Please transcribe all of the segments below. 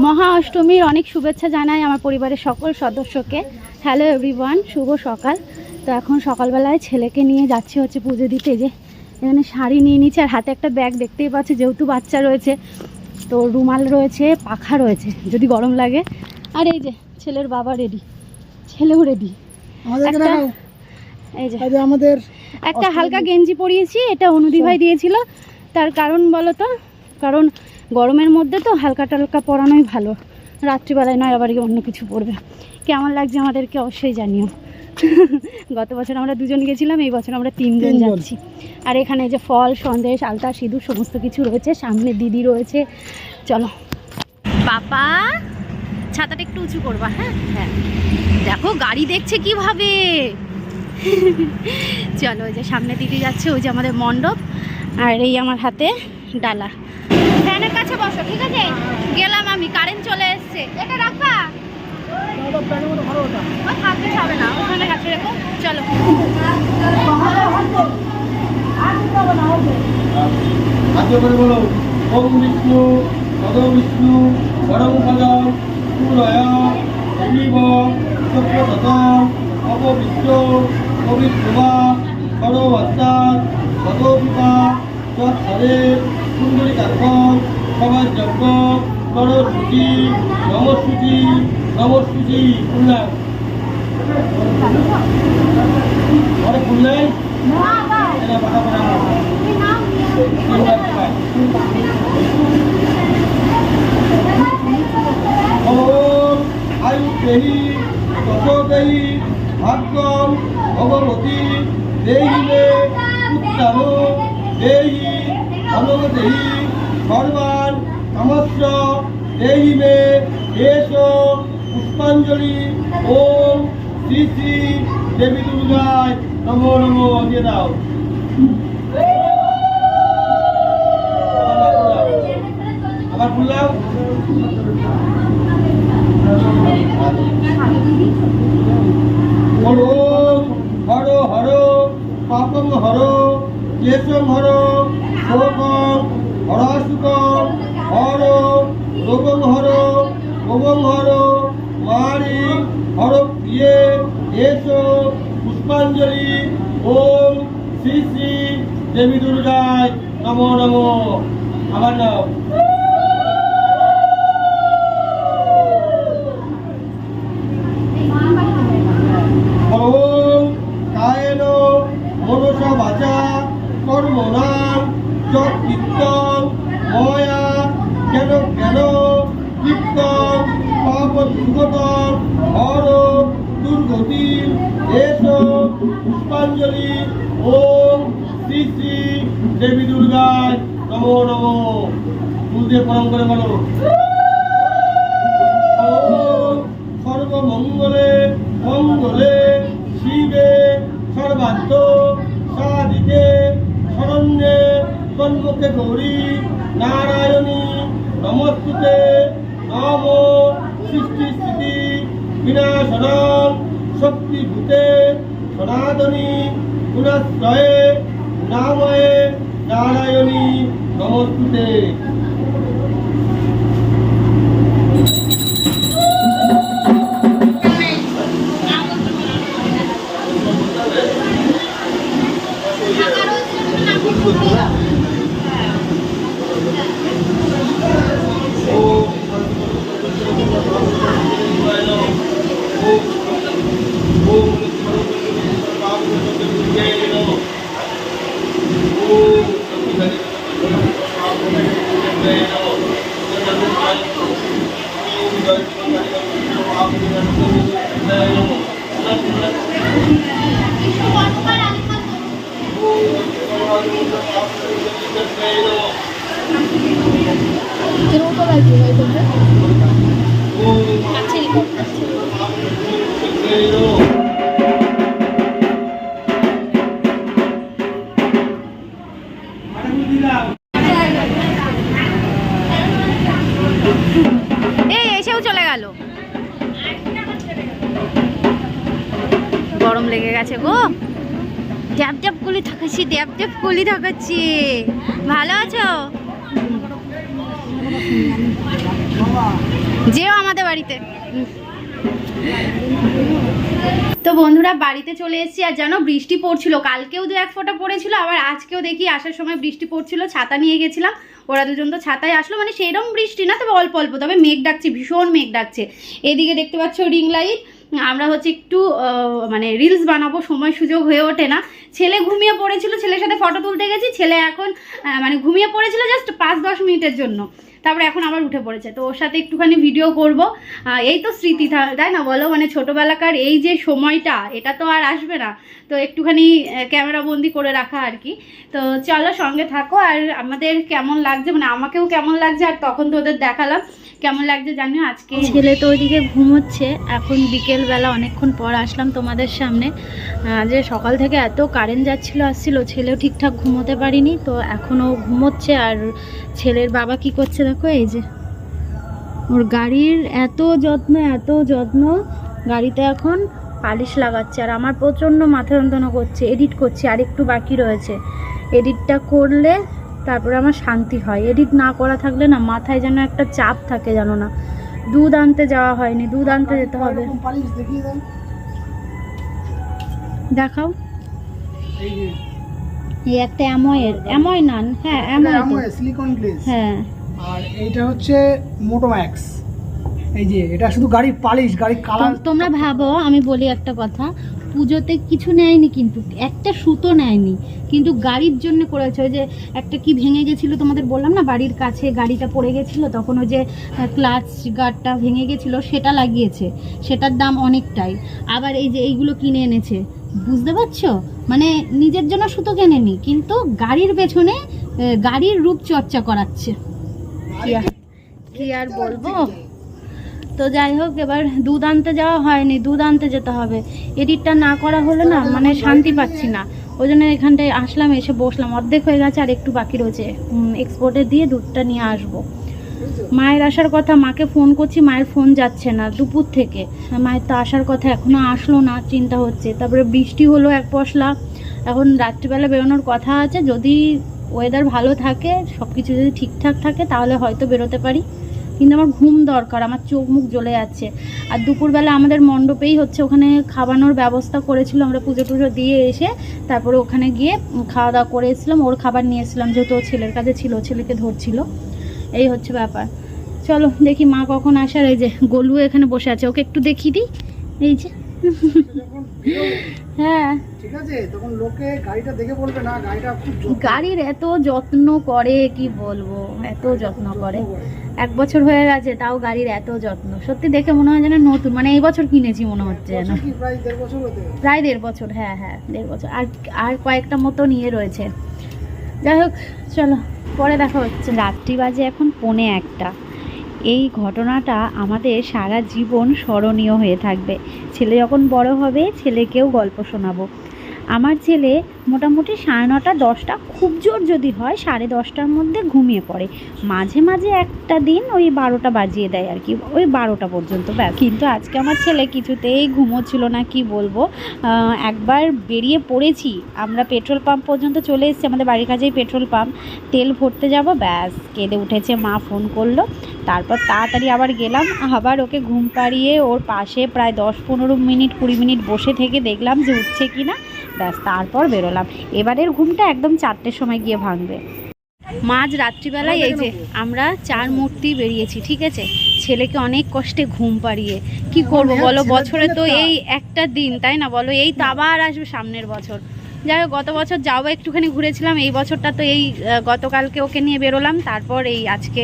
মহা অষ্টমীর অনেক শুভেচ্ছা জানাই আমার পরিবারের সকল সদস্যকে। হ্যালো এভরিওয়ান শুভ সকাল। তো এখন সকালবেলায় ছেলেকে নিয়ে যাচ্ছি হচ্ছে পুজো দিতে। যে এখানে শাড়ি নিয়ে নিচ্ছে আর হাতে একটা ব্যাগ দেখতেই পাচ্ছি যেহেতু বাচ্চা রয়েছে। তো রুমাল রয়েছে পাখা রয়েছে যদি গরম লাগে। আর এই যে ছেলের বাবা রেডি ছেলেও রেডি এই যে এই যে আমাদের একটা হালকা গেঞ্জি পরিয়েছি এটা অনুদি ভাই দিয়েছিল। তার কারণ বলো তো? কারণ গরমের মধ্যে তো হালকা টালকা পরানোই ভালো। রাত্রিবেলায় নয় আবার অন্য কিছু পরবে। কেমন লাগছে আমাদেরকে অবশ্যই জানিও। গত বছর আমরা দুজন গেছিলাম এই বছর আমরা তিনজন। যাচ্ছি। আর এখানে যে ফল সন্দেশ আলতা সিঁদুর সমস্ত কিছু রয়েছে। সামনে দিদি রয়েছে। চলো। বাবা ছাতাটা একটু উঁচু করবা হ্যাঁ? হ্যাঁ। দেখো গাড়ি দেখছে কীভাবে? চলো ওই যে সামনে দিদি যাচ্ছে ওই যে আমাদের মণ্ডপ আর এই আমার হাতে ডালা। ফ্যানের কাছে বসো ঠিক আছে গেলাম আমি কারেন্ট চলে এসছে এটা রাখবা ওখানে কাছে চলো বলো ওম বিষ্ণু পদ বিষ্ণু পরম পদম পুরয় অগ্নিব সত্যতত অপবিত্র পবিত্রবা সর্বত্তার সদপিতা তৎসরে সুন্দরী কাক্ষর সবার যজ্ঞ নরসূচি নমসূচি নমসূচি খুললাম ঘরে খুললেন এটা দেহি তত দেহি ভাগ্যম ভগবতী দেহি মে দেহি দেহি সর্বান কামস্য দেহি মে এস পুষ্পাঞ্জলি। ওম শ্রী শ্রী দেবী দুর্গায় নমো নমো দিয়ে দাও। আবার বললাম হর হর হর, পাপম হর। কেশম হর শোকম হরাশুকম হর, রোগম হর ভোগম হর, মারি হর প্রিয়ে, এস, পুষ্পাঞ্জলি, ওম শ্রী শ্রী দেবী দুর্গায় নমো নমো। আমার নাম কীর্তন ময়া কেন কেন? কীর্তন পাপ দুর্গতম হর দুর্গতি এস পুষ্পাঞ্জলি, ওম শ্রী শ্রী দেবী দুর্গায় নমো নমো। ফুল পরম করে বলো। তন্মুখে গৌরী নারায়ণী নমস্তুতে নম সৃষ্টি স্থিতি বিনাশনম শক্তিভূতে সনাতনী গুণাশ্রয়ে নাময়ে নারায়ণী নমস্তুতে। এই, এসেও চলে গেল। গরম লেগে গেছে গো। ড্যাপ ড্যাপ গুলি থাকাচ্ছি ড্যাপ ড্যাপ গুলি থাকাচ্ছি। ভালো আছো? যেও আমাদের বাড়িতে। তো বন্ধুরা, বাড়িতে চলে এসেছি, আর জানো, বৃষ্টি পড়ছিল। কালকেও দু এক ফোঁটা পড়েছিল, আবার আজকেও দেখি আসার সময় বৃষ্টি পড়ছিল, ছাতা নিয়ে গেছিলাম। ওরা দুজন তো ছাতায় আসলো মানে সেইরকম বৃষ্টি না, তবে অল্প অল্প, তবে মেঘ ডাকছে, ভীষণ মেঘ ডাকছে। এদিকে দেখতে পাচ্ছ রিং লাইট আমরা হচ্ছে একটু মানে রিলস বানাবো, সময় সুযোগ হয়ে ওঠে না। ছেলে ঘুমিয়ে পড়েছিল, ছেলের সাথে ফটো তুলতে গেছি, ছেলে এখন মানে ঘুমিয়ে পড়েছিল জাস্ট পাঁচ দশ মিনিটের জন্য। তারপরে এখন আবার উঠে পড়েছে। তো ওর সাথে একটুখানি ভিডিও করব। এই তো স্মৃতি তাই না বলো? মানে ছোটোবেলাকার এই যে সময়টা, এটা তো আর আসবে না। তো একটুখানি ক্যামেরা বন্দি করে রাখা আর কি। তো চলো সঙ্গে থাকো আর আমাদের কেমন লাগছে মানে আমাকেও কেমন লাগছে আর তখন তো ওদের দেখালাম। কেমন লাগছে জানি আজকে? ছেলে তো ওইদিকে ঘুমোচ্ছে। এখন বিকেলবেলা অনেকক্ষণ পর আসলাম তোমাদের সামনে। যে সকাল থেকে এত কারেন্ট যাচ্ছিল, আসছিল, ছেলেও ঠিকঠাক ঘুমোতে পারিনি। তো এখনও ঘুমোচ্ছে আর ছেলের বাবা কি করছে দেখো এই যে। ওর গাড়ির এত যত্ন এত যত্ন গাড়িতে এখন পালিশ লাগাচ্ছে আর আমার প্রচণ্ড মাথা যন্ত্রণা করছে এডিট করছি আর একটু বাকি রয়েছে। এডিটটা করলে তারপরে আমার শান্তি হয়। এডিট না করা থাকলে না মাথায় যেন একটা চাপ থাকে জানো না। দুধ আনতে যাওয়া হয়নি দুধ আনতে যেতে হবে। দেখাও। এই একটা অ্যাময়ের অ্যাময় না হ্যাঁ অ্যাময় হ্যাঁ। আর এইটা হচ্ছে মোটোম্যাক্স এই যে এটা শুধু গাড়ির পালিশ গাড়ির কালার। তোমরা ভাবো আমি বলি একটা কথা পুজোতে কিছু নেয়নি কিন্তু একটা সুতো নেয়নি কিন্তু গাড়ির জন্য করেছে। ওই যে একটা কি ভেঙে গেছিল তোমাদের বললাম না বাড়ির কাছে গাড়িটা পড়ে গেছিল তখন ওই যে ক্লাচ গার্ডটা ভেঙে গেছিল সেটা লাগিয়েছে সেটার দাম অনেকটাই। আবার এই যে এইগুলো কিনে এনেছে বুঝতে পারছ? মানে নিজের জন্য সুতো কেনেনি কিন্তু গাড়ির পেছনে গাড়ির রূপ চর্চা করাচ্ছে। কি আর কি আর বলব? তো যাই হোক, এবার দুধ আনতে যাওয়া হয়নি, দুধ আনতে যেতে হবে। এডিটটা না করা হলে না মানে শান্তি পাচ্ছি না। ওই জন্য এখানটায় আসলাম, এসে বসলাম। অর্ধেক হয়ে গেছে, আর একটু বাকি রয়েছে। এক্সপোর্টে দিয়ে দুধটা নিয়ে আসব। মায়ের আসার কথা, মাকে ফোন করছি, মায়ের ফোন যাচ্ছে না, দুপুর থেকে। মায়ের তো আসার কথা এখনও আসলো না, চিন্তা হচ্ছে। তারপরে বৃষ্টি হলো এক পশলা। এখন রাত্রিবেলা বেরোনোর কথা আছে, যদি ওয়েদার ভালো থাকে সব কিছু যদি ঠিকঠাক থাকে, তাহলে হয়তো বেরোতে পারি। কিন্তু আমার ঘুম দরকার, আমার চোখ মুখ জ্বলে যাচ্ছে। আর দুপুরবেলা আমাদের মণ্ডপেই হচ্ছে ওখানে খাওয়ানোর ব্যবস্থা করেছিল, আমরা পুজো টুজো দিয়ে এসে তারপরে ওখানে গিয়ে খাওয়া দাওয়া করে এসেছিলাম, ওর খাবার নিয়ে এসেছিলাম, যেহেতু ছেলের কাছে ছিল ছেলেকে ধরছিল। এই হচ্ছে ব্যাপার। চলো, দেখি মা কখন আসার, এই যে গোলু এখানে বসে আছে, ওকে একটু দেখিয়ে দিই। এই যে। হ্যাঁ। ঠিক আছে তখন লোকে গাড়িটা দেখে বলবে না গাড়িটা খুব গাড়ির এত যত্ন করে কি বলব? এত যত্ন করে। এক বছর হয়ে গেছে তাও গাড়ির এত যত্ন। সত্যি দেখে মনে হয় যেন নতুন মানে এই বছর কিনেছি মনে হচ্ছে যেন। প্রায় দেড় বছর প্রায় দেড় বছর হ্যাঁ হ্যাঁ দেড় বছর। আর আর কয়েকটা মতো নিয়ে রয়েছে। যাই হোক চলো পরে দেখা হচ্ছে। রাত্রি বাজে এখন পৌনে একটা। এই ঘটনাটা আমাদের সারা জীবন স্মরণীয় হয়ে থাকবে। ছেলে যখন বড় হবে, ছেলেকেও গল্প শোনাবো। আমার ছেলে মোটামুটি সাড়ে নটা, দশটা, খুব জোর যদি হয় সাড়ে দশটার মধ্যে ঘুমিয়ে পড়ে। মাঝে মাঝে একটা দিন ওই বারোটা বাজিয়ে দেয় আর কি, ওই বারোটা পর্যন্ত ব্যাস। কিন্তু আজকে আমার ছেলে কিছুতেই ঘুমোচ্ছিল না, কি বলব? একবার বেরিয়ে পড়েছি, আমরা পেট্রোল পাম্প পর্যন্ত চলে এসেছি, আমাদের বাড়ির কাছেই পেট্রোল পাম্প। তেল ভরতে যাব, ব্যাস, কেঁদে উঠেছে মা, ফোন করল। তারপর তাড়াতাড়ি আবার গেলাম, আবার ওকে ঘুম পাড়িয়ে ওর পাশে প্রায় দশ, পনেরো মিনিট, কুড়ি মিনিট বসে থেকে দেখলাম যে উঠছে কি না ব্যাস তারপর বেরোলাম। এবারের ঘুমটা একদম চারটের সময় গিয়ে ভাঙবে। মাঝ রাত্রিবেলায় এই যে আমরা চার মূর্তি বেরিয়েছি ঠিক আছে? ছেলেকে অনেক কষ্টে ঘুম পাড়িয়ে। কি করব বলো? বছরে তো এই একটা দিন তাই না বলো? এই তো আবার আসবে সামনের বছর। যাই হোক গত বছর যাও একটুখানি ঘুরেছিলাম এই বছরটা তো এই গতকালকে ওকে নিয়ে বেরোলাম। তারপর এই আজকে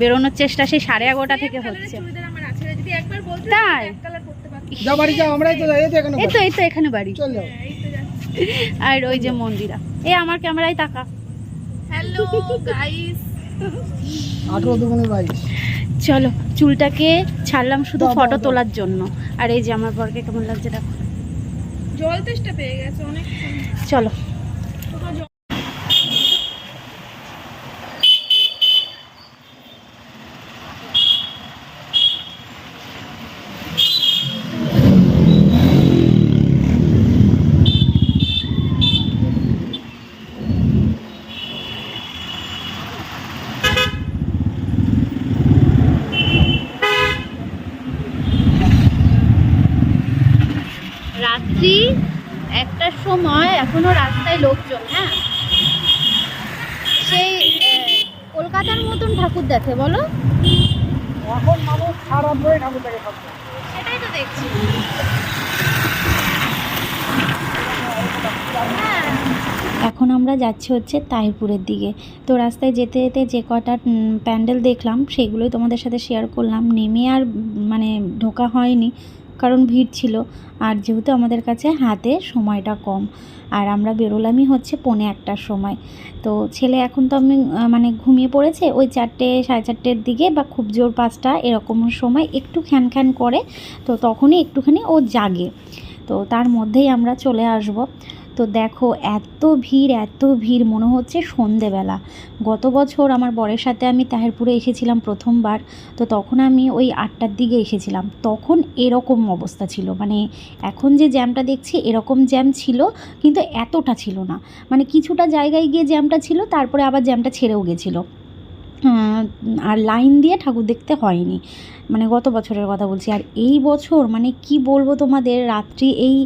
বেরোনোর চেষ্টা সেই সাড়ে এগারোটা থেকে হচ্ছে। তাই? যাও বাড়ি যাও আমরাই তো এই তো এখানে এই তো এখানে বাড়ি। আর ওই যে মন্দিরা। এই আমার ক্যামেরায় তাকা। হ্যালো গাইস আঠেরো দুগুণে বাইশ। চলো চুলটাকে ছাড়লাম শুধু ফটো তোলার জন্য। আর এই যে আমার বরকে কেমন লাগছে দেখো। জল তেষ্টা পেয়ে গেছে অনেক চলো। এখনও লোকজন হ্যাঁ। সেই কলকাতার মতন ঠাকুর দেখে বলো। এখন মানুষ খারাপ হয়ে ঠাকুর দেখে। সেটাই তো দেখছি। হ্যাঁ। এখন আমরা যাচ্ছি হচ্ছে তাহিরপুরের দিকে। তো রাস্তায় যেতে যেতে যে কটা প্যান্ডেল দেখলাম সেগুলোই তোমাদের সাথে শেয়ার করলাম। নেমে আর মানে ঢোকা হয়নি। কারণ ভিড় ছিল। আর যেহেতু আমাদের কাছে হাতে সময়টা কম। আর আমরা বেরোলামই হচ্ছে পৌনে একটার সময়। তো ছেলে এখন তো আমি মানে ঘুমিয়ে পড়েছে, ওই চারটে, সাড়ে চারটের দিকে বা খুব জোর পাঁচটা এরকম সময় একটু খ্যান খ্যান করে। তো তখনই একটুখানি ও জাগে। তো তার মধ্যেই আমরা চলে আসব। তো দেখো, এত ভিড় এত ভিড়, মনে হচ্ছে সন্ধেবেলা। গত বছর আমার বরের সাথে আমি তাহেরপুরে এসেছিলাম প্রথমবার, তো তখন আমি ওই আটটার দিকে এসেছিলাম। তখন এরকম অবস্থা ছিল মানে এখন যে জ্যামটা দেখছি, এরকম জ্যাম ছিল, কিন্তু এতটা ছিল না। মানে কিছুটা জায়গায় গিয়ে জ্যামটা ছিল, তারপরে আবার জ্যামটা ছেড়েও গেছিল। আর লাইন দিয়ে ঠাকুর দেখতে হয়নি। মানে গত বছরের কথা বলছি। আর এই বছর মানে কি বলব তোমাদের, রাত্রি এই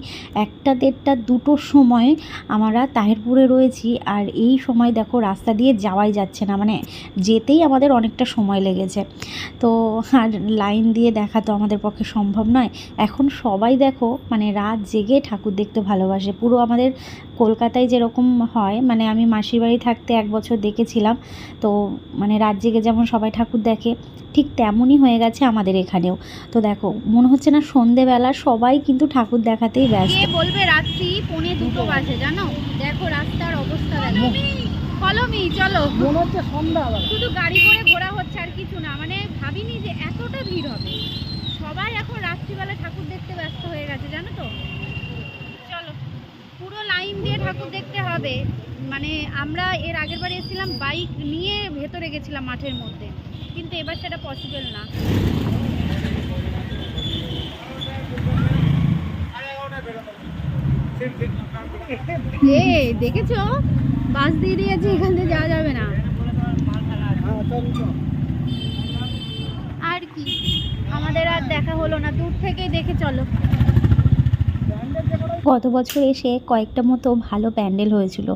একটা দেড়টা দুটোর সময় আমরা তাহেরপুরে রয়েছি। আর এই সময় দেখো রাস্তা দিয়ে যাওয়াই যাচ্ছে না মানে যেতেই আমাদের অনেকটা সময় লেগেছে। তো আর লাইন দিয়ে দেখা তো আমাদের পক্ষে সম্ভব নয়। এখন সবাই দেখো মানে রাত জেগে ঠাকুর দেখতে ভালোবাসে। পুরো আমাদের কলকাতায় যেরকম হয় মানে আমি মাসির বাড়ি থাকতে এক বছর দেখেছিলাম। তো মানে রাত জেগে যেমন সবাই ঠাকুর দেখে, ঠিক তেমনই হয়ে গেছে আমাদের এখানেও। তো দেখো মনে হচ্ছে না সন্ধেবেলা সবাই কিন্তু ঠাকুর দেখাতেই ব্যস্ত। বলবে রাত্রি পৌনে দুটো বাজে জানো? দেখো রাস্তার অবস্থা চলো। মনে হচ্ছে সন্ধ্যাবেলা। শুধু গাড়ি করে ঘোরা হচ্ছে আর কিছু না মানে ভাবিনি যে এতটা ভিড় হবে। সবাই এখন রাত্রিবেলা ঠাকুর দেখতে ব্যস্ত হয়ে গেছে জানো তো? চলো পুরো লাইন দিয়ে ঠাকুর দেখতে হবে। মানে আমরা এর আগের বার এসেছিলাম বাইক নিয়ে ভেতরে গেছিলাম মাঠের মধ্যে। কিন্তু এবার সেটা পসিবল না। এ দেখেছ? বাস দিয়ে দিয়েছে এখান থেকে যাওয়া যাবে না। আর কি? আমাদের আর দেখা হলো না দূর থেকেই দেখে চলো। গত বছর এসে কয়েকটা মতো ভালো প্যান্ডেল হয়েছিল।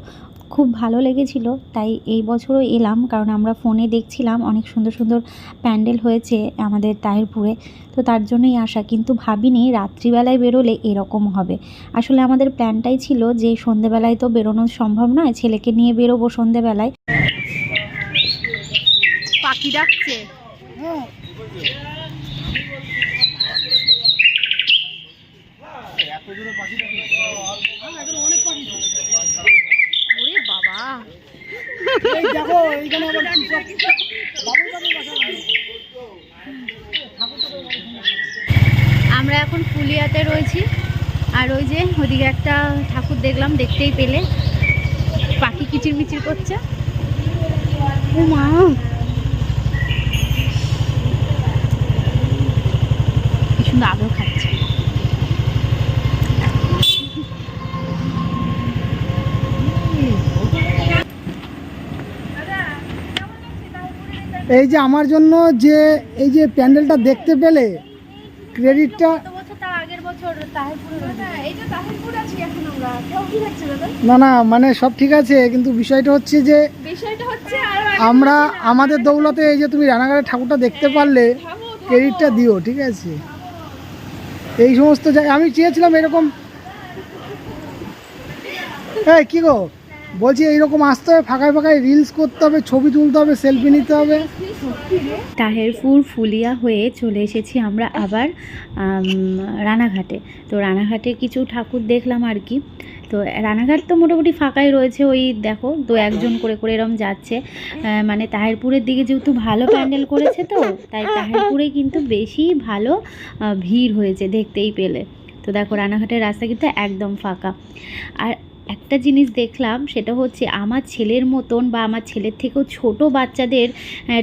খুব ভালো লেগেছিল তাই এই বছরও এলাম। কারণ আমরা ফোনে দেখছিলাম অনেক সুন্দর সুন্দর প্যান্ডেল হয়েছে আমাদের তাহিরপুরে তো তার জন্যই আসা। কিন্তু ভাবিনি রাত্রিবেলায় বেরোলে এরকম হবে। আসলে আমাদের প্ল্যানটাই ছিল যে সন্ধেবেলায় তো বেরোনো সম্ভব নয় ছেলেকে নিয়ে বেরোবো সন্ধেবেলায়। পাখি ডাকছে? হ্যাঁ। আমরা এখন ফুলিয়াতে রয়েছি। আর ওই যে ওদিকে একটা ঠাকুর দেখলাম, দেখতেই পেলে। পাখি কিচির মিচির করছে। ও মা! সুন্দর আদর এই যে আমার জন্য যে এই যে প্যান্ডেলটা দেখতে পেলে ক্রেডিটটা গত বছর তার আগের বছর তাহিরপুরে রয়েছে। এইটা তাহিরপুর আছি এখন আমরা। কেউ কি দেখছে দাদা? না না মানে সব ঠিক আছে কিন্তু বিষয়টা হচ্ছে যে বিষয়টা হচ্ছে আরও আমরা আমাদের দৌলতে এই যে তুমি রানাঘাটের ঠাকুরটা দেখতে পারলে ক্রেডিটটা দিও ঠিক আছে? এই সমস্ত জায়গায় আমি চেয়েছিলাম এরকম হ্যাঁ কি গো? বলছি এইরকম আসতে হবে, ফাঁকায় ফাঁকায় রিলস করতে হবে, ছবি তুলতে হবে সেলফি নিতে হবে। তাহেরপুর ফুলিয়া হয়ে চলে এসেছি আমরা আবার রানাঘাটে। তো রানাঘাটে কিছু ঠাকুর দেখলাম আর কি। তো রানাঘাট তো মোটামুটি ফাঁকাই রয়েছে, ওই দেখো, দু একজন করে করে এরম যাচ্ছে। মানে তাহেরপুরের দিকে যেহেতু ভালো প্যান্ডেল করেছে তো, তাই তাহেরপুরে কিন্তু বেশি ভালো ভিড় হয়েছে দেখতেই পেলে। তো দেখো, রানাঘাটের রাস্তা কিন্তু একদম ফাঁকা। আর একটা জিনিস দেখলাম সেটা হচ্ছে আমার ছেলের মতন বা আমার ছেলের থেকেও ছোট বাচ্চাদের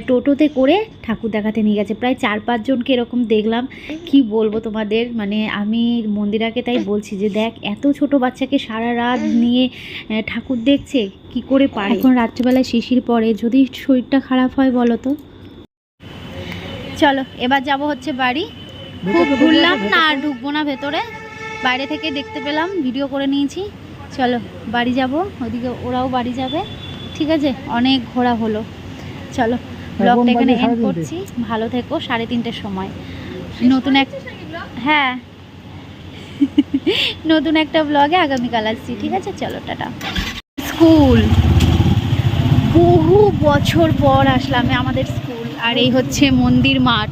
টোটোতে করে ঠাকুর দেখাতে নিয়ে গেছে। প্রায় চার পাঁচজনকে এরকম দেখলাম। কি বলব তোমাদের? মানে আমি মন্দিরাকে তাই বলছি যে দেখ এত ছোট বাচ্চাকে সারা রাত নিয়ে ঠাকুর দেখছে কি করে পারে? এখন রাত্রিবেলায় শিশির পরে যদি শরীরটা খারাপ হয় বলো তো? চলো এবার যাব হচ্ছে বাড়ি। খুব ঘুরলাম না আর ঢুকবো না ভেতরে। বাইরে থেকে দেখতে পেলাম ভিডিও করে নিয়েছি। চলো বাড়ি যাব। ওদিকে ওরাও বাড়ি যাবে। ঠিক আছে? অনেক ঘোরা হলো। চলো ব্লগটা এখানে এন্ড করছি। ভালো থেকো সাড়ে তিনটের সময়। নতুন এক হ্যাঁ। নতুন একটা ব্লগে আগামীকাল আসছি। ঠিক আছে? চলো টাটা। স্কুল। বহু বছর পর আসলাম আমাদের স্কুল। আর এই হচ্ছে মন্দির মাঠ।